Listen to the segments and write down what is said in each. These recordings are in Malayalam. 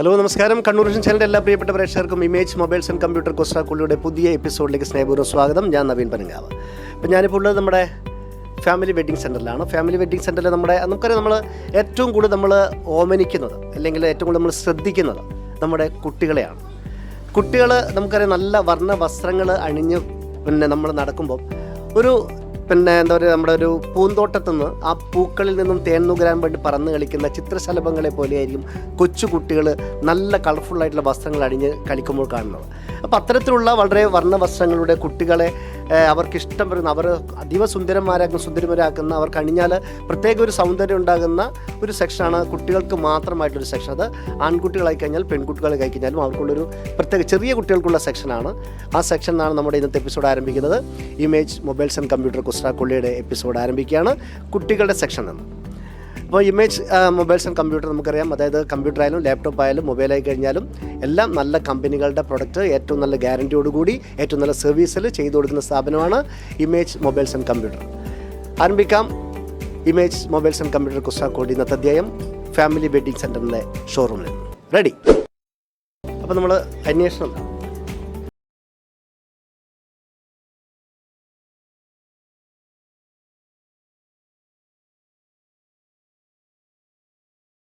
ഹലോ നമസ്കാരം. കണ്ണൂർ വിഷൻ ചാനലിന്റെ എല്ലാ പ്രിയപ്പെട്ട പ്രേക്ഷകർക്കും ഇമേജ് മൊബൈൽസ് ആൻഡ് കമ്പ്യൂട്ടർ കൊസ്റ്റാക്കുള്ളിയുടെ പുതിയ എപ്പിസോഡിലേക്ക് സ്നേഹപൂർവം സ്വാഗതം. ഞാൻ നവീൻ പനങ്കാവ്. അപ്പം ഞാനിപ്പോൾ ഉള്ളത് നമ്മുടെ ഫാമിലി വെഡ്ഡിംഗ് സെന്ററിലാണ് ഫാമിലി വെഡ്ഡിംഗ് സെന്ററിൽ നമ്മുടെ നമുക്കറിയാം നമ്മൾ ഏറ്റവും കൂടുതൽ നമ്മൾ ഓമനിക്കുന്നത് അല്ലെങ്കിൽ ഏറ്റവും കൂടുതൽ നമ്മൾ ശ്രദ്ധിക്കുന്നത് നമ്മുടെ കുട്ടികളെയാണ്. കുട്ടികൾ നമുക്കറിയാം നല്ല വർണ വസ്ത്രങ്ങൾ അണിഞ്ഞ് പിന്നെ നമ്മൾ നടക്കുമ്പോൾ ഒരു പിന്നെ എന്താ പറയുക നമ്മുടെ ഒരു പൂന്തോട്ടത്തു നിന്ന് ആ പൂക്കളിൽ നിന്നും തേൻ നുകരാൻ വേണ്ടി പറന്ന് കളിക്കുന്ന ചിത്രശലഭങ്ങളെ പോലെയായിരിക്കും കൊച്ചു കുട്ടികൾ നല്ല കളർഫുള്ളായിട്ടുള്ള വസ്ത്രങ്ങൾ അണിഞ്ഞ് കളിക്കുമ്പോൾ കാണുന്നത്. അപ്പോൾ അത്തരത്തിലുള്ള വളരെ വർണ വസ്ത്രങ്ങളുടെ കുട്ടികളെ ഏഹ്, അവർക്ക് ഇഷ്ടം വരുന്ന അവർ അതീവ സുന്ദരന്മാരാക്കുന്ന സുന്ദരന്മാരാക്കുന്ന അവർക്ക് അണിഞ്ഞാൽ പ്രത്യേക ഒരു സൗന്ദര്യം ഉണ്ടാകുന്ന ഒരു സെക്ഷനാണ് കുട്ടികൾക്ക് മാത്രമായിട്ടൊരു സെക്ഷൻ. അത് ആൺകുട്ടികളായി കഴിഞ്ഞാൽ പെൺകുട്ടികളെ കഴിഞ്ഞാലും അവർക്കുള്ളൊരു പ്രത്യേക ചെറിയ കുട്ടികൾക്കുള്ള സെക്ഷനാണ്. ആ സെക്ഷനാണ് നമ്മുടെ ഇന്നത്തെ എപ്പിസോഡ് ആരംഭിക്കുന്നത്. ഇമേജ് മൊബൈൽസ് ആൻഡ് കമ്പ്യൂട്ടർ കുസ്റ്റാക്കൊള്ളിയുടെ എപ്പിസോഡ് ആരംഭിക്കുകയാണ്. കുട്ടികളുടെ സെക്ഷൻ എന്ന്. അപ്പോൾ ഇമേജ് മൊബൈൽസ് ആൻഡ് കമ്പ്യൂട്ടർ നമുക്കറിയാം. അതായത് കമ്പ്യൂട്ടർ ആയാലും ലാപ്ടോപ്പ് ആയാലും മൊബൈലായി കഴിഞ്ഞാലും എല്ലാം നല്ല കമ്പനികളുടെ പ്രൊഡക്റ്റ് ഏറ്റവും നല്ല ഗ്യാരണ്ടിയോടുകൂടി ഏറ്റവും നല്ല സർവീസിൽ ചെയ്തു കൊടുക്കുന്ന സ്ഥാപനമാണ് ഇമേജ് മൊബൈൽസ് ആൻഡ് കമ്പ്യൂട്ടർ. ആരംഭിക്കാം. ഇമേജ് മൊബൈൽസ് ആൻഡ് കമ്പ്യൂട്ടർ കുസ്റ്റാക്കോട് ഇന്നത്തെ അധ്യായം. ഫാമിലി വെഡ്ഡിംഗ് സെന്ററിന്റെ ഷോറൂമിൽ റെഡി അപ്പോൾ നമ്മൾ അന്വേഷണം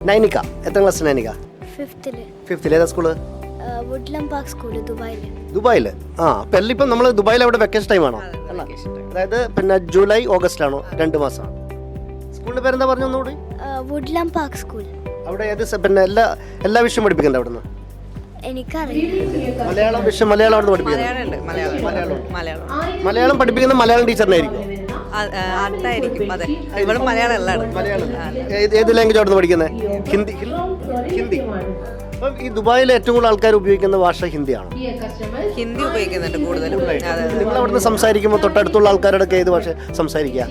നൈനിക എത്ര ക്ലാസ് നൈനിക? ഫിഫ്തിൽ. ഫിഫ്ത്തിൽ ഏതാ സ്കൂൾ? വുഡ്ലം പാർക്ക് സ്കൂൾ ദുബായിൽ ദുബായിൽ ആ അപ്പം എല്ലാം ഇപ്പം നമ്മൾ ദുബായിൽ അവിടെ വെക്കേഷൻ ടൈമാണോ അതായത് പിന്നെ ജൂലൈ ഓഗസ്റ്റ് ആണോ രണ്ട് മാസമാണ് സ്കൂളിന്റെ പേരെന്താ പറഞ്ഞു ഒന്നുകൂടി? വുഡ്ലം പാർക്ക് സ്കൂൾ അവിടെ ഏത് സ- പിന്നെ എല്ലാ എല്ലാ വിഷയം പഠിപ്പിക്കണ്ട അവിടുന്ന്? എനിക്കറിയില്ല. മലയാളം വിഷയം മലയാളം അവിടെ പഠിപ്പിക്കുന്നത് മലയാളം ഉണ്ട് മലയാളം മലയാളം മലയാളം പഠിപ്പിക്കുന്ന മലയാളം ടീച്ചറിനായിരിക്കും. അതെ. ഇവളും മലയാളം. അല്ലാണ് മലയാളം ഏത് ഏത് ലാംഗ്വേജ് അവിടെ പഠിക്കുന്നത് ഹിന്ദി. ഹിന്ദി. അപ്പം ഈ ദുബായിൽ ഏറ്റവും കൂടുതൽ ആൾക്കാർ ഉപയോഗിക്കുന്ന ഭാഷ ഹിന്ദിയാണോ? ഹിന്ദി ഉപയോഗിക്കുന്നുണ്ട് കൂടുതലും. നിങ്ങൾ അവിടുന്ന് സംസാരിക്കുമ്പോൾ തൊട്ടടുത്തുള്ള ആൾക്കാരോടൊക്കെ ഏത് ഭാഷ സംസാരിക്കുക?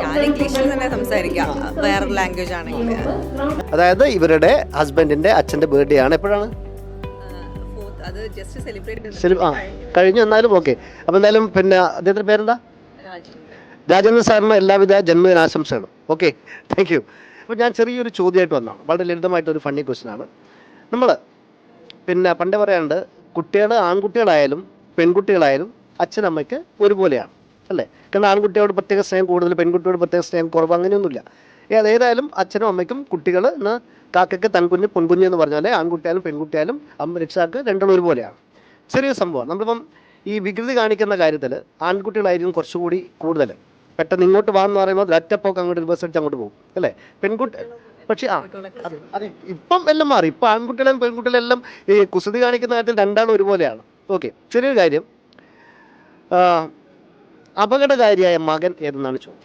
ഞാൻ ഇംഗ്ലീഷിൽ തന്നെ സംസാരിക്കാം വേറെ ലാംഗ്വേജ് ആണെങ്കിൽ. അതായത് ഇവരുടെ ഹസ്ബൻഡിന്റെ അച്ഛന്റെ ബർത്ത്ഡേ ആണ്. എപ്പോഴാണ്? അത് ജസ്റ്റ് സെലിബ്രേറ്റ് കഴിഞ്ഞു. എന്നാലും ഓക്കെ അപ്പോൾ എന്തായാലും പിന്നെ അദ്ദേഹത്തിന്റെ പേരെന്താ? രാജേന്ദ്ര സാറിന് എല്ലാവിധ ജന്മദിനാശംസകളും ഓക്കെ താങ്ക് യു അപ്പോൾ ഞാൻ ചെറിയൊരു ചോദ്യമായിട്ട് വന്നതാണ്. വളരെ ലളിതമായിട്ടൊരു ഫണ്ണി ക്വസ്റ്റ്യൻ ആണ്. നമ്മൾ പിന്നെ പണ്ട് പറയാണ്ട് കുട്ടികൾ ആൺകുട്ടികളായാലും പെൺകുട്ടികളായാലും അച്ഛനമ്മയ്ക്ക് ഒരുപോലെയാണ് അല്ലേ? കാരണം ആൺകുട്ടിയോട് പ്രത്യേക സ്നേഹം കൂടുതൽ പെൺകുട്ടിയോട് പ്രത്യേക സ്നേഹം കുറവ് അങ്ങനെയൊന്നുമില്ല. ഏത് ഏതായാലും അച്ഛനും അമ്മയ്ക്കും കുട്ടികൾ ഇന്ന് കാക്കയ്ക്ക് തൻകുഞ്ഞ് പൊൻകുഞ്ഞ് എന്ന് പറഞ്ഞാലേ ആൺകുട്ടിയായാലും പെൺകുട്ടിയായാലും അമ്മ രക്ഷാക്ക് രണ്ടും ഒരുപോലെയാണ്. ചെറിയ സംഭവം. നമ്മളിപ്പം ഈ വികൃതി കാണിക്കുന്ന കാര്യത്തിൽ ആൺകുട്ടികളായിരിക്കും കുറച്ചുകൂടി കൂടുതൽ പെട്ടെന്ന് ഇങ്ങോട്ട് വാന്ന് പറയുമ്പോൾ ഒറ്റപ്പോക്ക് അങ്ങോട്ട് ബസ് അടിച്ച് അങ്ങോട്ട് പോകും. അല്ലേ? പെൺകുട്ടി പക്ഷേ ആ അതെ ഇപ്പം എല്ലാം മാറി. ഇപ്പം ആൺകുട്ടികളും പെൺകുട്ടികളും എല്ലാം ഈ കുസൃതി കാണിക്കുന്ന കാര്യത്തിൽ രണ്ടാളും ഒരുപോലെയാണ്. ഓക്കെ ചെറിയൊരു കാര്യം. അപകടകാരിയായ മകൻ ഏതെന്നാണ് ചോദ്യം?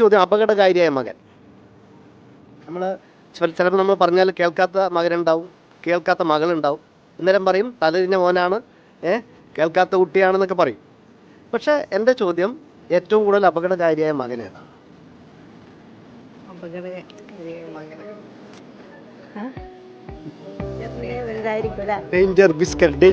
ചോദ്യം അപകടകാരിയായ മകൻ. നമ്മൾ ചിലപ്പോൾ നമ്മൾ പറഞ്ഞാൽ കേൾക്കാത്ത മകനുണ്ടാവും കേൾക്കാത്ത മകളുണ്ടാവും. അന്നേരം പറയും തലതിരിഞ്ഞ മോനാണ് ഏഹ് കേൾക്കാത്ത കുട്ടിയാണെന്നൊക്കെ പറയും. പക്ഷേ എന്റെ ചോദ്യം ഏറ്റവും കൂടുതൽ അപകടകാരിയായ മകൻ ഏതാ ഡേഞ്ചർ ബിസ്ക്കറ്റ്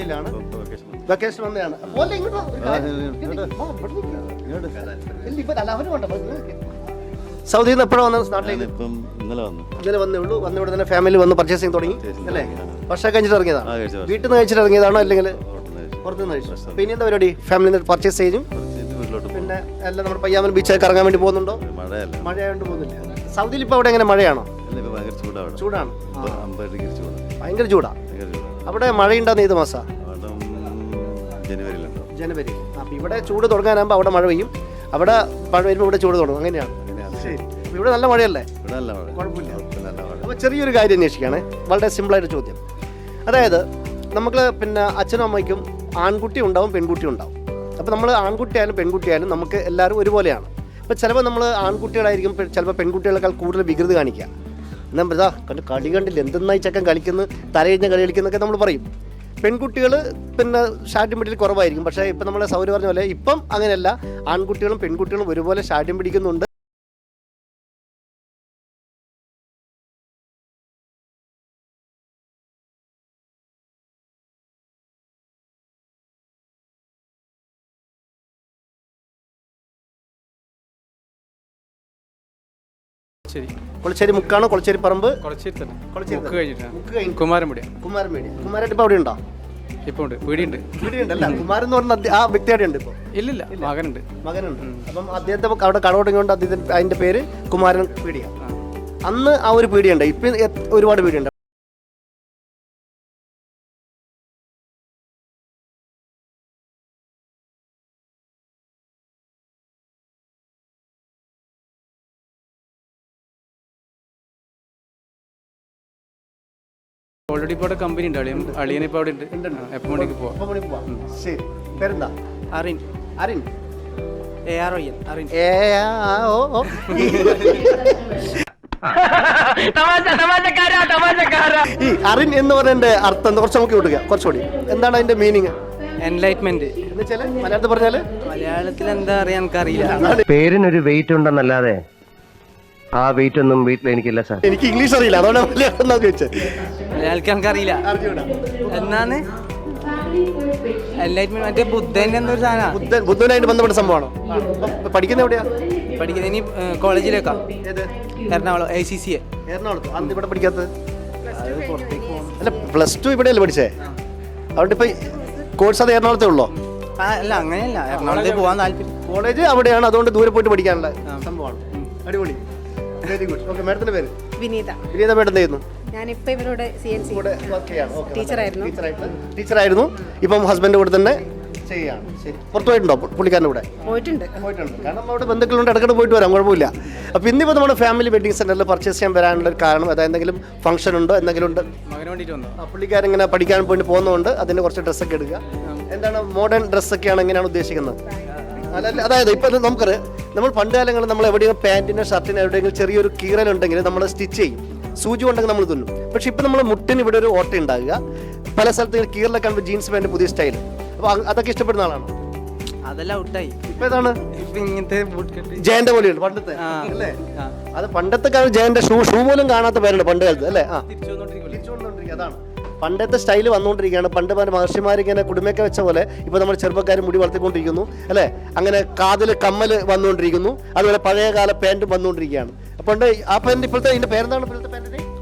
അവർ വെക്കേഷൻ നിൽക്ക്. സൗദിയിൽ നിന്ന് എപ്പോഴാണ് വന്നത്? നാട്ടിലേക്ക്? ഇന്നലെ വന്നു. ഇന്നലെ വന്നേ ഉള്ളൂ. വന്ന ഇവിടെ തന്നെ ഫാമിലി വന്ന് പർച്ചേസിങ് തുടങ്ങി അല്ലേ? തുടങ്ങി. ഭക്ഷണം കഴിച്ചിട്ട് ഇറങ്ങിയതാണ് വീട്ടിൽ നിന്ന് കഴിച്ചിട്ട് ഇറങ്ങിയതാണോ അല്ലെങ്കിൽ പുറത്തുനിന്ന് കഴിച്ചു. പിന്നെ എന്താ പരിപാടി? ഫാമിലി നിന്ന് പർച്ചേസ് ചെയ്യും. പോകും. പിന്നെ എല്ലാം നമ്മുടെ പയ്യാമൻ ബീച്ചിൽ കറങ്ങാൻ വേണ്ടി പോകുന്നുണ്ടോ? മഴയല്ല. മഴയായോണ്ട് പോകുന്നില്ല. സൗദിയിൽ ഇപ്പോൾ അവിടെ എങ്ങനെ മഴയാണോ? ഇപ്പൊ ഭയങ്കര ചൂടാണ്. ചൂടാണ് ഇപ്പൊ ഭയങ്കര ചൂടാണ് അവിടെ മഴയുണ്ടാകുന്ന ഏത് മാസ? ജനുവരിയിലുണ്ടോ. ജനുവരി. അപ്പം ഇവിടെ ചൂട് തുടങ്ങാനാകുമ്പോൾ അവിടെ മഴ പെയ്യും. അവിടെ മഴ വരുമ്പോൾ ഇവിടെ ചൂട് തുടങ്ങും. അങ്ങനെയാണ്. ശരി. അപ്പൊ ഇവിടെ നല്ല മഴയല്ലേ? ഇവിടെ നല്ല മഴ. കുഴപ്പമില്ല. കുഴപ്പമില്ല, നല്ല മഴ. അപ്പോൾ ചെറിയൊരു കാര്യം അന്വേഷിക്കുകയാണ് വളരെ സിമ്പിളായിട്ട് ചോദ്യം. അതായത് നമുക്ക് പിന്നെ അച്ഛനും അമ്മയ്ക്കും ആൺകുട്ടി ഉണ്ടാവും പെൺകുട്ടി ഉണ്ടാവും. അപ്പോൾ നമ്മൾ ആൺകുട്ടിയായാലും പെൺകുട്ടിയായാലും നമുക്ക് എല്ലാവരും ഒരുപോലെയാണ്. അപ്പോൾ ചിലപ്പോൾ നമ്മൾ ആൺകുട്ടികളായിരിക്കും ചിലപ്പോൾ പെൺകുട്ടികളെക്കാൾ കൂടുതൽ വികൃതി കാണിക്കുക. എന്നാ ഇതാ കണ്ട് കളി കണ്ടില്ല? എന്തെന്നായി ചക്കൻ കളിക്കുന്നു? തലയിഞ്ഞ കളി കളിക്കുന്നൊക്കെ നമ്മൾ പറയും. പെൺകുട്ടികൾ പിന്നെ ഷാഡ്യം പിടിയിൽ കുറവായിരിക്കും. പക്ഷേ ഇപ്പം നമ്മളെ സൗര പറഞ്ഞ പോലെ ഇപ്പം അങ്ങനെയല്ല. ആൺകുട്ടികളും പെൺകുട്ടികളും ഒരുപോലെ ഷാഡ്യം പിടിക്കുന്നുണ്ട്. ശരി കൊളച്ചേരി മുക്കാണ്? കൊളച്ചേരി പറമ്പ്? കൊളച്ചേരി തന്നെ. കൊളച്ചേരി മുക്ക്. കഴിഞ്ഞിട്ടാണ് മുക്ക് കഴിഞ്ഞു. കുമാരൻപുടിയ കുമാരൻ മേടി കുമാരൻ ഇപ്പൊ അവിടെ ഉണ്ടോ ഇപ്പൊ ഉണ്ട്. വീടിയുണ്ട്. അല്ല കുമാരൻ എന്ന് പറഞ്ഞ ആ വ്യക്തി അവിടെ ഉണ്ട് ഇപ്പൊ? ഇല്ലില്ല. മകനുണ്ട്. മകനുണ്ട്. അപ്പം അദ്ദേഹത്തെ അവിടെ കട തുടങ്ങിയോണ്ട് അദ്ദേഹത്തിന്റെ അതിന്റെ പേര് കുമാരൻ പീടിയ അന്ന് ആ ഒരു പീടിയുണ്ട് ഇപ്പൊ ഒരുപാട് പീടിയുണ്ട് ഓൾറെഡി ഇപ്പോൾ അവിടെ കമ്പനി ഉണ്ട്. അളിയൻ അളിയൻ ഇപ്പോൾ അവിടെ ഉണ്ട്. എപ്പോൾ മണിക്ക് പോവാം. ശരി. പേരെന്താ? Aron Aron A R O N Aron A ആ, ഓ ഓ ഈ അറിൻ എന്ന് പറയുന്നതിന്റെ അർത്ഥം? കുറച്ച് നമുക്ക് വിടുക കുറച്ചുകൂടി. എന്താണ് അതിന്റെ മീനിങ് എൻലൈറ്റ്മെന്റ് മലയാളത്തിൽ പറഞ്ഞാൽ? മലയാളത്തിൽ എന്താ അറിയാൻ എനിക്കറിയില്ല. പേരിനൊരു വെയിറ്റ് ഉണ്ടെന്നല്ലാതെ ആ വെയിറ്റ് ഒന്നും വീട്ടിൽ എനിക്കില്ല സാർ എനിക്ക് ഇംഗ്ലീഷ് അറിയില്ല. അതുകൊണ്ട് മലയാളം ചോദിച്ചത്. മലയാളിക്ക് അറിഞ്ഞൂടാ. എന്നാണ്? എൻലൈറ്റ്മെന്റ് മറ്റേ ബുദ്ധന്റെ എന്തോ ഒരു സാധനമാണ് ബുദ്ധൻ ബുദ്ധനായിട്ട് ബന്ധപ്പെട്ട സംഭവമാണോ? പഠിക്കുന്ന എവിടെയാ? പഠിക്കുന്നത് ഇനി കോളേജിലേക്കാ. എറണാകുളം ഐ സി സി എറണാകുളത്ത്? അന്ന് ഇവിടെ പഠിക്കാത്തത്? അല്ല പ്ലസ് ടു ഇവിടെയല്ലേ പഠിച്ചേ? അവിടെ ഇപ്പൊ കോഴ്സ് അത് എറണാകുളത്തേ ഉള്ളോ? അല്ല അങ്ങനെയല്ല. എറണാകുളത്തേക്ക് പോകാൻ താല്പര്യം. കോളേജ് അവിടെയാണ് അതുകൊണ്ട് ദൂരെ പോയിട്ട് പഠിക്കാനുള്ള സംഭവമാണ്. അടിപൊളി. വെരി ഗുഡ് ഓക്കെ മാഡത്തിന്റെ പേര്? വിനീത. വിനീത മാഡം എന്ത് ചെയ്യുന്നു? ഞാനിപ്പോ ഇവരോട് സി എൻ സി ടീച്ചറായിരുന്നു. ടീച്ചറായിരുന്നു ഇപ്പം ഹസ്ബൻഡ് കൂടെ തന്നെ ചെയ്യാണ്. ശരി. പുറത്തു പോയിട്ടുണ്ടോ പുള്ളിക്കാരന്റെ കൂടെ പോയിട്ടുണ്ട്. പോയിട്ടുണ്ട്. കാരണം അവിടെ ബന്ധുക്കളുണ്ട്. ഇടയ്ക്കിടെ പോയിട്ട് വരാം. കുഴപ്പമില്ല. അപ്പോൾ ഇന്നിപ്പോൾ നമ്മുടെ ഫാമിലി വെഡിങ് സെന്ററിൽ പർച്ചേസ് ചെയ്യാൻ വരാനുള്ള ഒരു കാരണം അതായത് എന്തെങ്കിലും ഫംഗ്ഷൻ ഉണ്ടോ? എന്തെങ്കിലും ഉണ്ട്? പുള്ളിക്കാരൻ ഇങ്ങനെ പഠിക്കാൻ പോയിട്ട് പോകുന്നതുകൊണ്ട് അതിന് കുറച്ച് ഡ്രസ്സൊക്കെ എടുക്കുക. എന്താണ് മോഡേൺ ഡ്രസ്സൊക്കെയാണ് എങ്ങനെയാണ് ഉദ്ദേശിക്കുന്നത്? അല്ല അല്ല, അതായത് ഇപ്പം നമുക്കറിയാം. നമ്മൾ പണ്ട് കാലങ്ങളിൽ നമ്മൾ എവിടെയെങ്കിലും പാന്റിനോ ഷർട്ടിനോ എവിടെയെങ്കിലും ചെറിയൊരു കീറലുണ്ടെങ്കിൽ നമ്മൾ സ്റ്റിച്ച് ചെയ്യും. സൂചി ഉണ്ടെങ്കിൽ നമ്മൾ തുന്നും. പക്ഷെ ഇപ്പം നമ്മൾ മുട്ടിന് ഇവിടെ ഒരു ഓട്ട ഉണ്ടാകുക പല സ്ഥലത്ത് കീറലൊക്കെ കാണുമ്പോൾ ജീൻസ് പാന്റ് പുതിയ സ്റ്റൈൽ അപ്പോൾ അതൊക്കെ ഇഷ്ടപ്പെടുന്ന ആളാണ്? അതെല്ലാം ഔട്ടായി. ഇപ്പം ഏതാണ്? ഇങ്ങനത്തെ ജയന്റെ പോലെയുണ്ട് പണ്ടത്തെ. അല്ലേ? അത് പണ്ടത്തെ ജയന്റെ ഷൂ ഷൂ പോലും കാണാത്ത പേരുണ്ട് പണ്ട് കാലത്ത്. അല്ലേ? ആ. തിരിച്ചു അതാണ്. പണ്ടത്തെ സ്റ്റൈൽ വന്നുകൊണ്ടിരിക്കുകയാണ്. പണ്ട് ഇങ്ങനെ കുടുംബയൊക്കെ വെച്ച പോലെ ഇപ്പൊ നമ്മൾ ചെറുപ്പക്കാർ മുടി വളർത്തിക്കൊണ്ടിരിക്കുന്നു അല്ലേ? അങ്ങനെ കാതിൽ കമ്മൽ വന്നുകൊണ്ടിരിക്കുന്നു അതുപോലെ പഴയകാല പാന്റ് വന്നുകൊണ്ടിരിക്കുകയാണ്. അപ്പോൾ ആ പാന്റ് ഇപ്പോഴത്തെ ഇതിന്റെ പേരെന്താണ് ഇപ്പോഴത്തെ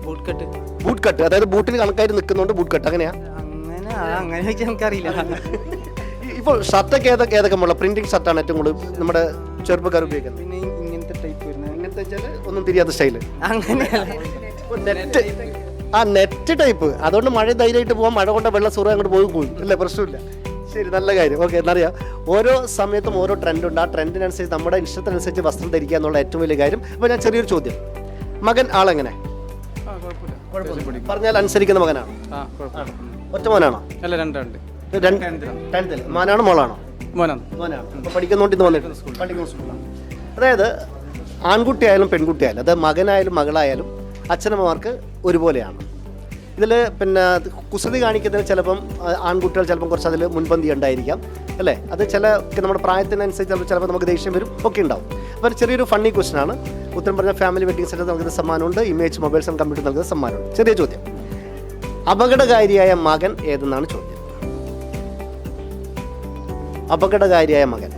ബൂട്ട് കട്ട് ബൂട്ട് കട്ട് അതായത് ബൂട്ടിൽ കണക്കായിട്ട് നിൽക്കുന്നുണ്ട് ബൂട്ട് കട്ട് അങ്ങനെയാ? അങ്ങനെ അങ്ങനെ എനിക്കറിയില്ല ഇപ്പോൾ ഷർട്ടൊക്കെ ഏതൊക്കെ ഏതൊക്കെ ഉള്ള പ്രിന്റിംഗ് ഷർട്ടാണ് ഏറ്റവും കൂടുതൽ നമ്മുടെ ചെറുപ്പക്കാർ ഉപയോഗിക്കുന്നത്. ഇങ്ങനത്തെ ടൈപ്പ് വരുന്നത്. ഇങ്ങനത്തെ വെച്ചാൽ ഒന്നും തിരിയാത്ത സ്റ്റൈൽ അങ്ങനെയല്ല. നെറ്റ് ആ നെറ്റ് ടൈപ്പ് അതുകൊണ്ട് മഴ ധൈര്യമായിട്ട് പോകാം മഴ കൊണ്ട് വെള്ളം സുറ അങ്ങോട്ട് പോയി പോയി. ഇല്ല പ്രശ്നമില്ല. ശരി നല്ല കാര്യം. ഓക്കെ എന്നറിയാം. ഓരോ സമയത്തും ഓരോ ട്രെൻഡ് ഉണ്ട്. ആ ട്രെൻഡിനനുസരിച്ച് നമ്മുടെ ഇഷ്ടത്തിനനുസരിച്ച് വസ്ത്രം ധരിക്കുക എന്നുള്ള ഏറ്റവും വലിയ കാര്യം. അപ്പോൾ ഞാൻ ചെറിയൊരു ചോദ്യം. മകൻ ആളെങ്ങനെ? പറഞ്ഞാൽ അനുസരിക്കുന്ന മകനാണ്? ഒറ്റ മോനാണോ? അല്ല രണ്ടുണ്ട് ടെൻത്തിൽ മോനാണോ മോളാണോ? മോനാണ്. മോനാണ്. അപ്പോൾ പഠിക്കുന്നോണ്ട് ഇന്ന് വന്നിട്ട് പഠിക്കുന്ന സ്കൂളിലാണ്. അതായത് ആൺകുട്ടിയായാലും പെൺകുട്ടിയായാലും അത് മകനായാലും മകളായാലും അച്ഛനമ്മമാർക്ക് ഒരുപോലെയാണ്. ഇതിൽ പിന്നെ കുസൃതി കാണിക്കുന്നതിന് ചിലപ്പം ആൺകുട്ടികൾ ചിലപ്പം കുറച്ച് അതിൽ മുൻപന്തി ഉണ്ടായിരിക്കാം അല്ലേ? അത് ചില നമ്മുടെ പ്രായത്തിനനുസരിച്ച് ചിലപ്പോൾ നമുക്ക് ദേഷ്യം വരും ഒക്കെ ഉണ്ടാവും. അപ്പോൾ ചെറിയൊരു ഫണ്ണി ക്വസ്റ്റൻ ആണ്. ഉത്തരം പറഞ്ഞ ഫാമിലി വെഡിങ് സെന്റർ നൽകുന്ന സമ്മാനമുണ്ട് ഇമേജ് മൊബൈൽസ് ആൻഡ് കമ്പ്യൂട്ടർ നൽകുന്ന സമ്മാനമുണ്ട്. ചെറിയ ചോദ്യം. അപകടകാരിയായ മകൻ ഏതെന്നാണ് ചോദ്യം? അപകടകാരിയായ മകൻ.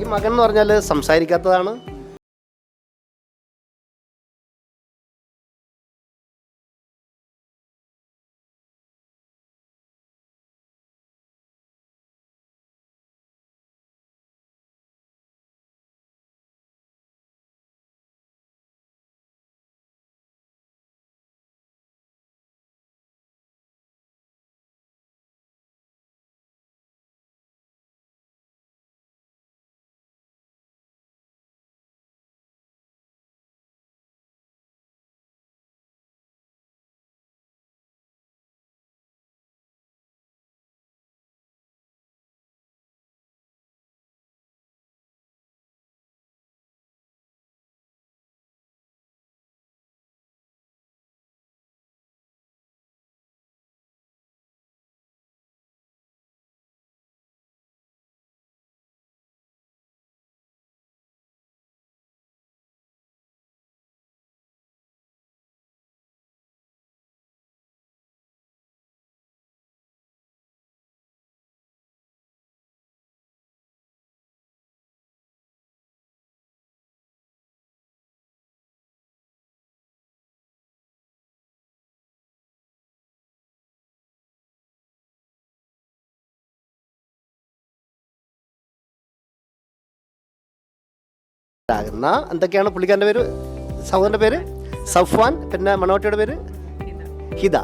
ഈ മകൻ എന്ന് പറഞ്ഞാൽ സംസാരിക്കാത്തതാണ് ആകുന്ന എന്തൊക്കെയാണ് പുള്ളിക്കാരന്റെ പേര്? സഹോദരന്റെ പേര്? സഫ്വാൻ പിന്നെ മണോട്ടിയുടെ പേര്? ഹിത.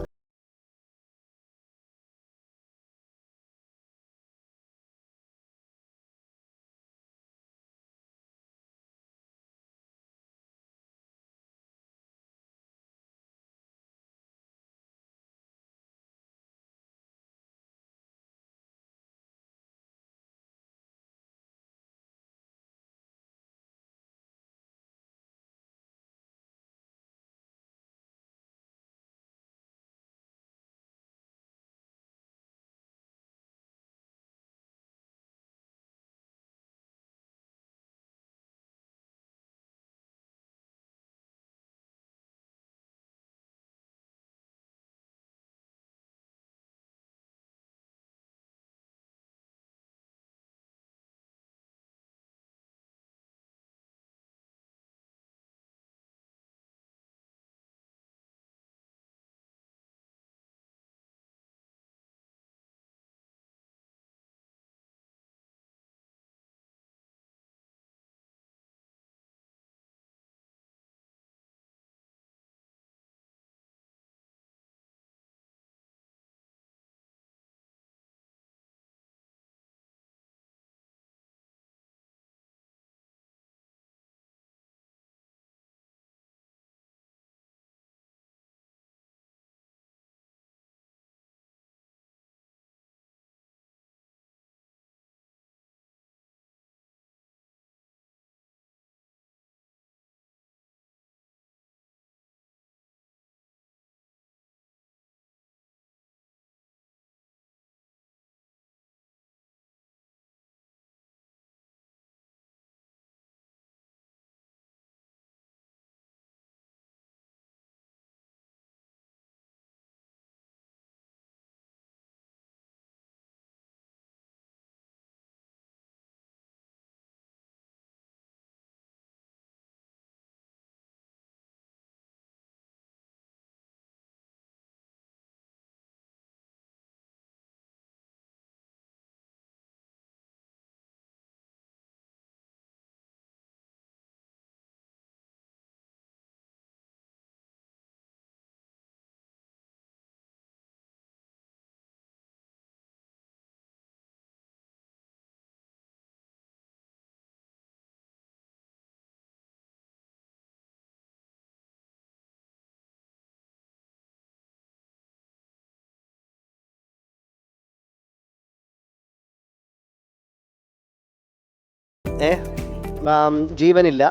ജീവനില്ല.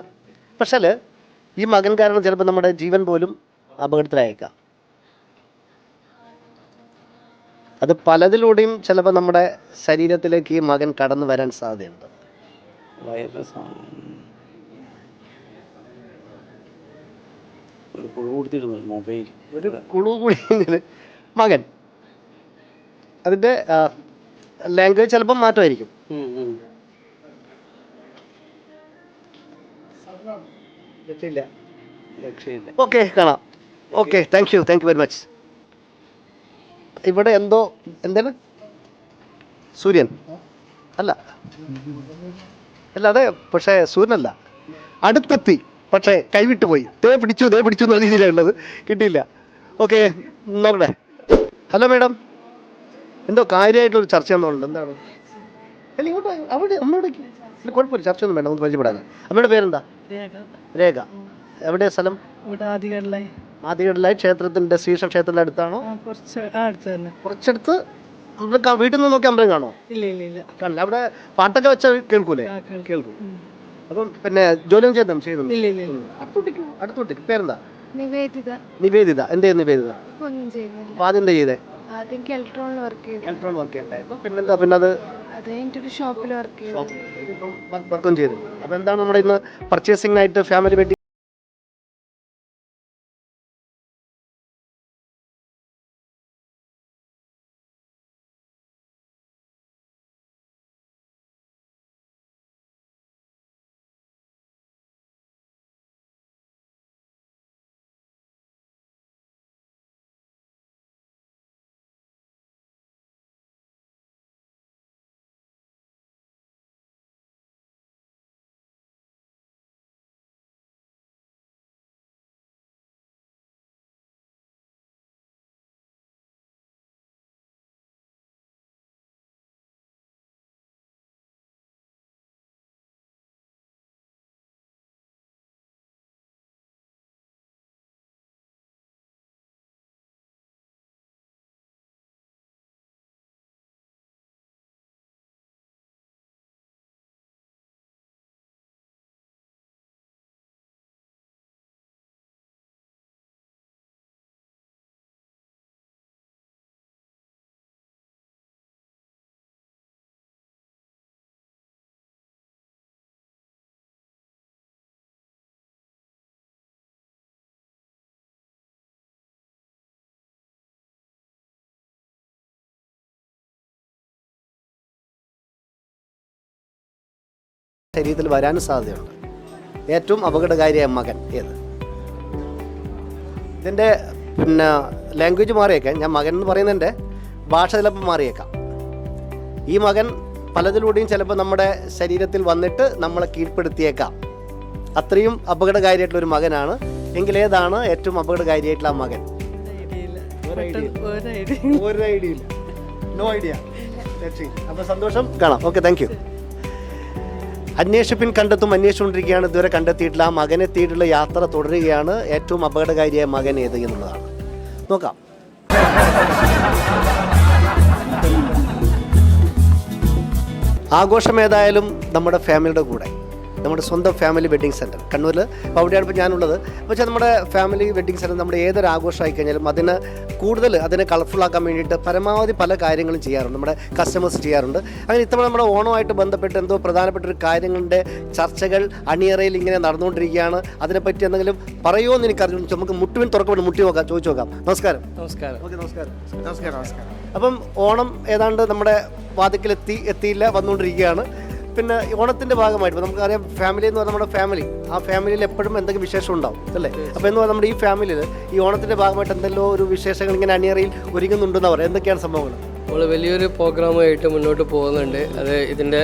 പക്ഷേ ഈ മകൻ കാരണം ചിലപ്പോൾ നമ്മുടെ ജീവൻ പോലും അപകടത്തിലായേക്കാം. അത് പലതിലൂടെയും ചിലപ്പോൾ നമ്മുടെ ശരീരത്തിലേക്ക് ഈ മകൻ കടന്നു വരാൻ സാധ്യതയുണ്ട്. ഒരു കുളു കൂടി മകൻ. അതിന്റെ ലാംഗ്വേജ് ചിലപ്പോൾ മാറ്റമായിരിക്കും. ഓക്കെ കാണാം. Okay thank you thank you very much ഇവിടെ എന്തോ എന്താണ്? സൂര്യൻ. അല്ല. അല്ല അതെ പക്ഷേ സൂര്യനല്ല. അടുത്തെത്തി. പക്ഷേ കൈവിട്ട് പോയി. ദേ പിടിച്ചു ദേ പിടിച്ചു എന്ന രീതിയിലാണ് ഉള്ളത്. കിട്ടിയില്ല. ഓക്കെ നോക്കട്ടെ. Hello madam. എന്തോ കാര്യമായിട്ടൊരു ചർച്ച എന്നുള്ളത് എന്താണ്? അല്ല ഇങ്ങോട്ട് അവിടെ അമ്മയോടേക്ക് കുഴപ്പമില്ല ചർച്ചയൊന്നും വേണ്ട നമുക്ക് പരിചയപ്പെടാൻ അമ്മയുടെ പേരെന്താ? രേഖ. എവിടെ സ്ഥലം? ഇവിടെ ആദ്യഘട്ടലായി ക്ഷേത്രത്തിന്റെ ശ്രീകൃഷ്ണ ക്ഷേത്രത്തിന്റെ അടുത്താണോ? കുറച്ച് ആ അടുത്ത് തന്നെ. കുറച്ചടുത്ത് വീട്ടിൽ നിന്ന് നോക്കി അമ്പലം കാണോ ഇല്ല ഇല്ല ഇല്ല. കാണില്ല അവിടെ പാട്ടൊക്കെ വെച്ച കേൾക്കൂലേ? കേൾക്കും. അപ്പം പിന്നെ ജോലിയും ചെയ്യുന്നു ചെയ്യുന്നു ഇല്ല ഇല്ല ഇല്ല. അടുത്തോട്ടേക്ക് അടുത്തോട്ടേക്ക്. പേരെന്താ? നിവേദിത. നിവേദിത. എന്തേ നിവേദിത? ഒന്നും ചെയ്യുന്നില്ല. അപ്പൊ ആദ്യം എന്താ ചെയ്തേ? ആദ്യം ഇലക്ട്രോണിൽ വർക്ക് ചെയ്തു. ഇലക്ട്രോൺ വർക്ക് ചെയ്യണ്ടായിരുന്നു പിന്നെന്താ പിന്നെ അത് ഷോപ്പിൽ വർക്ക് ചെയ്തു. അപ്പൊ എന്താണ് നമ്മുടെ ഇന്ന് പർച്ചേസിംഗ് ആയിട്ട് ഫാമിലി വെഡിങ് ശരീരത്തിൽ വരാനും സാധ്യതയുണ്ട്. ഏറ്റവും അപകടകാരിയായ മകൻ ഏത്? ഇതിന്റെ പിന്നെ ലാംഗ്വേജ് മാറിയേക്കാം. ഞാൻ മകൻ എന്ന് പറയുന്നതിന്റെ ഭാഷ ചിലപ്പോൾ മാറിയേക്കാം. ഈ മകൻ പലതിലൂടെയും ചിലപ്പോൾ നമ്മുടെ ശരീരത്തിൽ വന്നിട്ട് നമ്മളെ കീഴ്പ്പെടുത്തിയേക്കാം. അത്രയും അപകടകാരിയായിട്ടുള്ള ഒരു മകനാണ്. എങ്കിൽ ഏതാണ് ഏറ്റവും അപകടകാരിയായിട്ടുള്ള ആ മകൻ? ഒരു ഐഡിയ ഇല്ല നോ ഐഡിയ അപ്പോൾ സന്തോഷം. കാണാം. ഓക്കെ താങ്ക് യു അന്വേഷിപ്പിൻ കണ്ടെത്തും അന്വേഷിച്ചുകൊണ്ടിരിക്കുകയാണ്. ഇതുവരെ കണ്ടെത്തിയിട്ടില്ല. ആ മകനെത്തിയിട്ടുള്ള യാത്ര തുടരുകയാണ്. ഏറ്റവും അപകടകാരിയായ മകൻ ഏത് എന്നുള്ളതാണ്. നോക്കാം. ആഘോഷം ഏതായാലും നമ്മുടെ ഫാമിലിയുടെ കൂടെ. നമ്മുടെ സ്വന്തം ഫാമിലി വെഡ്ഡിങ് സെന്റർ കണ്ണൂരിൽ അപ്പോൾ അവിടെയാണ് ഇപ്പോൾ ഞാനുള്ളത്. പക്ഷേ നമ്മുടെ ഫാമിലി വെഡ്ഡിങ് സെന്റർ നമ്മുടെ ഏതൊരു ആഘോഷമായി കഴിഞ്ഞാലും അതിന് കൂടുതൽ അതിനെ കളർഫുൾ ആക്കാൻ വേണ്ടിയിട്ട് പരമാവധി പല കാര്യങ്ങളും ചെയ്യാറുണ്ട്. നമ്മുടെ കസ്റ്റമേഴ്സ് ചെയ്യാറുണ്ട്. അങ്ങനെ ഇത്തവണ നമ്മുടെ ഓണമായിട്ട് ബന്ധപ്പെട്ട് എന്തോ പ്രധാനപ്പെട്ട ഒരു കാര്യങ്ങളുടെ ചർച്ചകൾ അണിയറയിൽ ഇങ്ങനെ നടന്നുകൊണ്ടിരിക്കുകയാണ്. അതിനെപ്പറ്റി എന്തെങ്കിലും പറയുമോ എന്ന് എനിക്കറിഞ്ഞു നമുക്ക് മുട്ടുവിൻ തുറക്കപ്പെട്ട് മുട്ടി നോക്കാം ചോദിച്ചു നോക്കാം. നമസ്കാരം. നമസ്കാരം. ഓക്കെ നമസ്കാരം. നമസ്കാരം നമസ്കാരം. അപ്പം ഓണം ഏതാണ്ട് നമ്മുടെ വാതിക്കലെത്തി എത്തിയില്ല വന്നുകൊണ്ടിരിക്കുകയാണ്. പിന്നെ ഓണത്തിന്റെ ഭാഗമായിട്ട് നമുക്കറിയാം ഫാമിലി എന്ന് പറഞ്ഞാൽ നമ്മുടെ ഫാമിലി ആ ഫാമിലിയിൽ എപ്പോഴും എന്തെങ്കിലും വിശേഷം ഉണ്ടാവും അല്ലേ? അപ്പോൾ എന്ന് പറഞ്ഞാൽ നമ്മുടെ ഈ ഫാമിലിയിൽ ഈ ഓണത്തിന്റെ ഭാഗമായിട്ട് എന്തെല്ലോ ഒരു വിശേഷങ്ങൾ ഇങ്ങനെ അണിയറയിൽ ഒരുങ്ങുന്നുണ്ടെന്ന് പറയാം എന്തൊക്കെയാണ് സംഭവങ്ങൾ? നമ്മൾ വലിയൊരു പ്രോഗ്രാമായിട്ട് മുന്നോട്ട് പോകുന്നുണ്ട്. അത് ഇതിന്റെ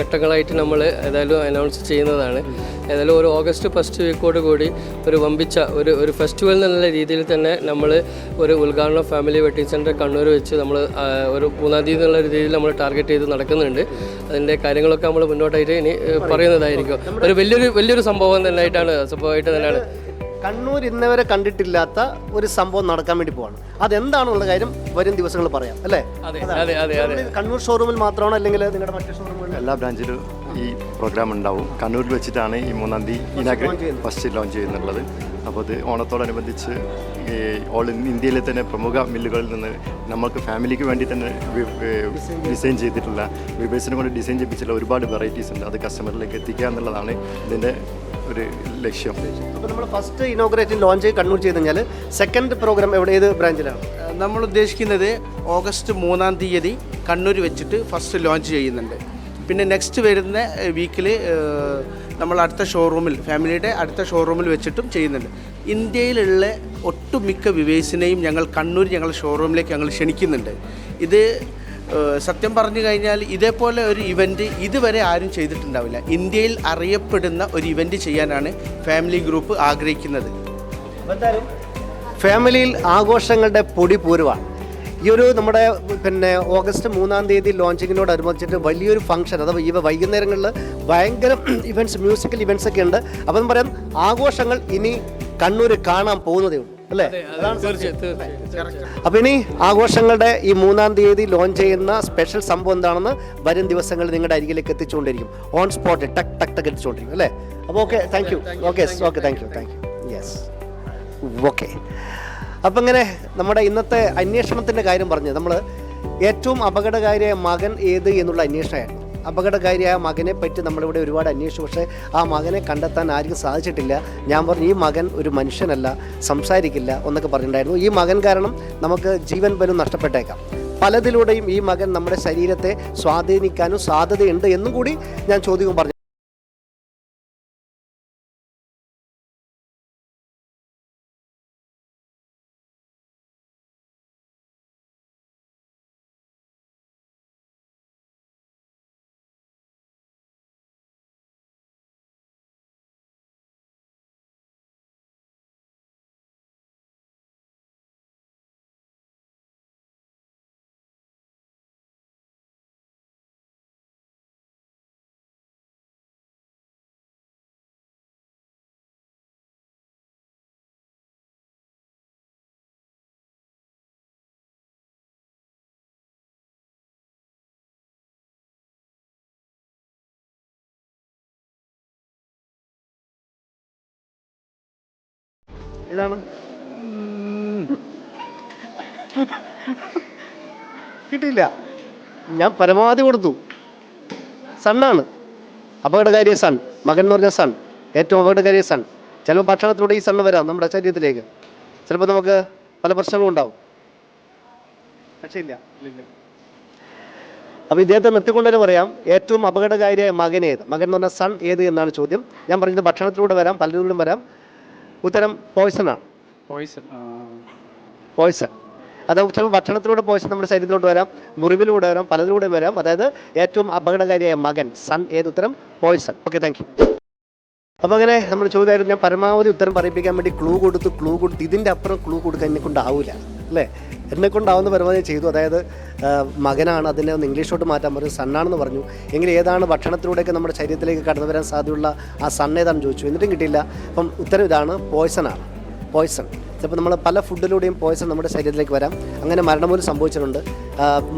ഘട്ടങ്ങളായിട്ട് നമ്മൾ ഏതായാലും അനൗൺസ് ചെയ്യുന്നതാണ്. ഏതായാലും ഒരു ഓഗസ്റ്റ് ഫസ്റ്റ് വീക്കോട് കൂടി ഒരു വമ്പിച്ച ഒരു ഒരു ഫെസ്റ്റിവൽ എന്നുള്ള രീതിയിൽ തന്നെ നമ്മൾ ഒരു ഉദ്ഘാടനം ഫാമിലി വെഡിങ് സെന്റർ കണ്ണൂർ വെച്ച് നമ്മൾ ഒരു മൂന്നാം തീയതി എന്നുള്ള രീതിയിൽ നമ്മൾ ടാർഗറ്റ് ചെയ്ത് നടക്കുന്നുണ്ട്. അതിന്റെ കാര്യങ്ങളൊക്കെ നമ്മൾ മുന്നോട്ടായിട്ട് ഇനി പറയുന്നതായിരിക്കും. ഒരു വലിയൊരു വലിയൊരു സംഭവം തന്നെയായിട്ടാണ് സംഭവമായിട്ട് തന്നെയാണ് കണ്ണൂർ ഇന്നവരെ കണ്ടിട്ടില്ലാത്ത ഒരു സംഭവം നടക്കാൻ വേണ്ടി പോവാണ്. അതെന്താണെന്നുള്ള കാര്യം വരും ദിവസങ്ങൾ പറയാം അല്ലേ? അതെ അതെ അതെ അതെ. കണ്ണൂർ ഷോറൂമിൽ മാത്രമാണോ അല്ലെങ്കിൽ നിങ്ങളുടെ മറ്റു ഷോറൂമുകളിൽ എല്ലാ ബ്രാഞ്ചിലും ഈ പ്രോഗ്രാം ഉണ്ടാവും. കണ്ണൂരിൽ വെച്ചിട്ടാണ് ഈ മൂന്നാം തീയതി ഫസ്റ്റ് ലോഞ്ച് ചെയ്യുന്നുള്ളത്. അപ്പോൾ അത് ഓണത്തോടനുബന്ധിച്ച് ഈ ഓൾ ഇന്ത്യയിലെ തന്നെ പ്രമുഖ മില്ലുകളിൽ നിന്ന് നമുക്ക് ഫാമിലിക്ക് വേണ്ടി തന്നെ ഡിസൈൻ ചെയ്തിട്ടുള്ള വിവേഴ്സിനെ കൊണ്ട് ഡിസൈൻ ചെയ്യിപ്പിച്ചിട്ടുള്ള ഒരുപാട് വെറൈറ്റീസ് ഉണ്ട്. അത് കസ്റ്റമറിലേക്ക് എത്തിക്കുക എന്നുള്ളതാണ് ഇതിന്റെ ഒരു ലക്ഷ്യം. അപ്പോൾ നമ്മൾ ഫസ്റ്റ് ഇനോഗ്രേറ്റ് ലോഞ്ച് കണ്ണൂർ ചെയ്ത് കഴിഞ്ഞാൽ സെക്കൻഡ് പ്രോഗ്രാം എവിടെ ഏത് ബ്രാഞ്ചിലാണ് നമ്മൾ ഉദ്ദേശിക്കുന്നത് ഓഗസ്റ്റ് മൂന്നാം തീയതി കണ്ണൂർ വെച്ചിട്ട് ഫസ്റ്റ് ലോഞ്ച് ചെയ്യുന്നുണ്ട്. പിന്നെ നെക്സ്റ്റ് വരുന്ന വീക്കിൽ നമ്മൾ അടുത്ത ഷോറൂമിൽ ഫാമിലിയുടെ അടുത്ത ഷോറൂമിൽ വെച്ചിട്ടും ചെയ്യുന്നുണ്ട്. ഇന്ത്യയിലുള്ള ഒട്ടുമിക്ക വിവേസിനെയും ഞങ്ങൾ കണ്ണൂർ ഞങ്ങളുടെ ഷോറൂമിലേക്ക് ഞങ്ങൾ ക്ഷണിക്കുന്നുണ്ട്. ഇത് സത്യം പറഞ്ഞു കഴിഞ്ഞാൽ ഇതേപോലെ ഒരു ഇവന്റ് ഇതുവരെ ആരും ചെയ്തിട്ടുണ്ടാവില്ല. ഇന്ത്യയിൽ അറിയപ്പെടുന്ന ഒരു ഇവന്റ് ചെയ്യാനാണ് ഫാമിലി ഗ്രൂപ്പ് ആഗ്രഹിക്കുന്നത്. ഫാമിലിയിൽ ആഘോഷങ്ങളുടെ പൊടി പൂരമാണ് ഈ ഒരു നമ്മുടെ പിന്നെ ഓഗസ്റ്റ് മൂന്നാം തീയതി ലോഞ്ചിങ്ങിനോടനുബന്ധിച്ചിട്ട് വലിയൊരു ഫംഗ്ഷൻ അഥവാ ഈ വൈകുന്നേരങ്ങളിൽ ഭയങ്കര ഇവന്റ്സ് മ്യൂസിക്കൽ ഇവന്റ്സ് ഒക്കെ ഉണ്ട്. അപ്പം പറയാം ആഘോഷങ്ങൾ ഇനി കണ്ണൂർ കാണാൻ പോകുന്നതേ ഉള്ളൂ. അല്ലേ? അപ്പൊ ഇനി ആഘോഷങ്ങളുടെ ഈ മൂന്നാം തീയതി ലോഞ്ച് ചെയ്യുന്ന സ്പെഷ്യൽ സംഭവം എന്താണെന്ന് വരും ദിവസങ്ങളിൽ നിങ്ങളുടെ അരികിലേക്ക് എത്തിച്ചുകൊണ്ടിരിക്കും. ഓൺ സ്പോട്ട് ടക് ടക് ടക്ക് എത്തിച്ചുകൊണ്ടിരിക്കും അല്ലേ? അപ്പോൾ okay thank you okay okay thank you thank you yes okay അപ്പം ഇങ്ങനെ നമ്മുടെ ഇന്നത്തെ അന്വേഷണത്തിന്റെ കാര്യം പറഞ്ഞു നമ്മൾ ഏറ്റവും അപകടകാരിയായ മകൻ ഏത് എന്നുള്ള അന്വേഷണമായിരുന്നു. അപകടകാരിയായ മകനെ പറ്റി നമ്മളിവിടെ ഒരുപാട് അന്വേഷിച്ചു. പക്ഷേ ആ മകനെ കണ്ടെത്താൻ ആർക്കും സാധിച്ചിട്ടില്ല. ഞാൻ പറഞ്ഞു ഈ മകൻ ഒരു മനുഷ്യനല്ല സംസാരിക്കില്ല എന്നൊക്കെ പറഞ്ഞിട്ടുണ്ടായിരുന്നു. ഈ മകൻ കാരണം നമുക്ക് ജീവൻ പോലും നഷ്ടപ്പെട്ടേക്കാം. പലതിലൂടെയും ഈ മകൻ നമ്മുടെ ശരീരത്തെ സ്വാധീനിക്കാനും സാധ്യതയുണ്ട് എന്നും കൂടി ഞാൻ ചോദ്യവും പറഞ്ഞു ഇതാണ്. കിട്ടിയില്ല. ഞാൻ പരമാവധി കൊടുത്തു. സണ്ണാണ്. അപകടകാരിയ സൺ. മകൻ എന്ന് പറഞ്ഞ സൺ. ഏറ്റവും അപകടകാരിയ സൺ. ചിലപ്പോൾ ഭക്ഷണത്തിലൂടെ ഈ സണ്ണ് വരാം നമ്മുടെ ശരീരത്തിലേക്ക്. ചിലപ്പോൾ നമുക്ക് പല പ്രശ്നങ്ങളും ഉണ്ടാവും. പക്ഷേ ഇല്ല അപ്പോൾ ഇദ്ദേഹത്തെ നിർത്തിക്കൊണ്ടുതന്നെ പറയാം ഏറ്റവും അപകടകാരിയായ മകൻ ഏത് മകൻ എന്ന് പറഞ്ഞ സൺ ഏത് എന്നാണ് ചോദ്യം. ഞാൻ പറഞ്ഞത് ഭക്ഷണത്തിലൂടെ വരാം പലരിലൂടെയും വരാം. ഉത്തരം പോയിസൺ ആണ്. പോയിസൺ പോയ്സൺ അത് ചിലപ്പോൾ ഭക്ഷണത്തിലൂടെ പോയിസൺ നമ്മുടെ ശരീരത്തിലോട്ട് വരാം മുറിവിലൂടെ വരാം പലതിലൂടെ വരാം. അതായത് ഏറ്റവും അപകടകാരിയായ മകൻ സൺ ഏത് ഉത്തരം? പോയിസൺ ഓക്കെ താങ്ക് യു അപ്പോൾ അങ്ങനെ നമ്മൾ ചോദ്യമായിരുന്നു ഞാൻ പരമാവധി ഉത്തരം പറയിപ്പിക്കാൻ വേണ്ടി ക്ലൂ കൊടുത്തു ക്ലൂ കൊടുത്തു. ഇതിന്റെ അപ്പുറം ക്ലൂ കൊടുക്കാൻ എന്നെ കൊണ്ടാവില്ല അല്ലേ? എന്നെ കൊണ്ടാവുന്ന പരമാവധി ചെയ്തു. അതായത് മകനാണ് അതിനെ ഒന്ന് ഇംഗ്ലീഷോട്ട് മാറ്റാൻ പറഞ്ഞു സണ്ണാണെന്ന് പറഞ്ഞു. എങ്കിൽ ഏതാണ് ഭക്ഷണത്തിലൂടെയൊക്കെ നമ്മുടെ ശരീരത്തിലേക്ക് കടന്നു വരാൻ സാധ്യതയുള്ള ആ സണ്ണ് ഏതാണെന്ന് ചോദിച്ചു. എന്നിട്ടും കിട്ടിയില്ല. അപ്പം ഉത്തരം ഇതാണ് പോയ്സണാണ് പോയ്സൺ ചിലപ്പോൾ നമ്മൾ പല ഫുഡിലൂടെയും പോയ്സൺ നമ്മുടെ ശരീരത്തിലേക്ക് വരാം. അങ്ങനെ മരണം പോലും സംഭവിച്ചിട്ടുണ്ട്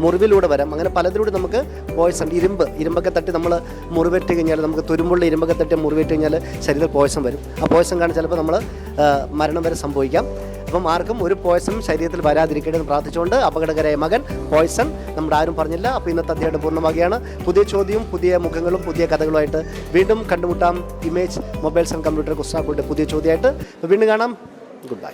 മുറിവിലൂടെ വരാം. അങ്ങനെ പലതിലൂടെ നമുക്ക് പോയ്സൺ ഇരുമ്പ് ഇരുമ്പൊക്കെ തട്ടി നമ്മൾ മുറിവേറ്റ് കഴിഞ്ഞാൽ നമുക്ക് തുരുമ്പുള്ള ഇരുമ്പൊക്കെ തട്ടി മുറിവേറ്റ് കഴിഞ്ഞാൽ ശരീരത്തിൽ പോയ്സൺ വരും. ആ പോയ്സൺ കാരണം ചിലപ്പോൾ നമ്മൾ മരണം വരെ സംഭവിക്കാം. അപ്പം ആർക്കും ഒരു പോയ്സൺ ശരീരത്തിൽ വരാതിരിക്കട്ടെ എന്ന് പ്രാർത്ഥിച്ചുകൊണ്ട് അപകടകരമായ മകൻ പോയ്സൺ നമ്മുടെ ആരും പറഞ്ഞില്ല. അപ്പോൾ ഇന്നത്തെ അധ്യായം പൂർണമാകുകയാണ് പുതിയ ചോദ്യവും പുതിയ മുഖങ്ങളും പുതിയ കഥകളുമായിട്ട് വീണ്ടും കണ്ടുമുട്ടാം ഇമേജ് മൊബൈൽസ് ആൻഡ് കമ്പ്യൂട്ടർ കുസ്താക്കളുടെ പുതിയ ചോദ്യമായിട്ട്. വീണ്ടും കാണാം. Good bye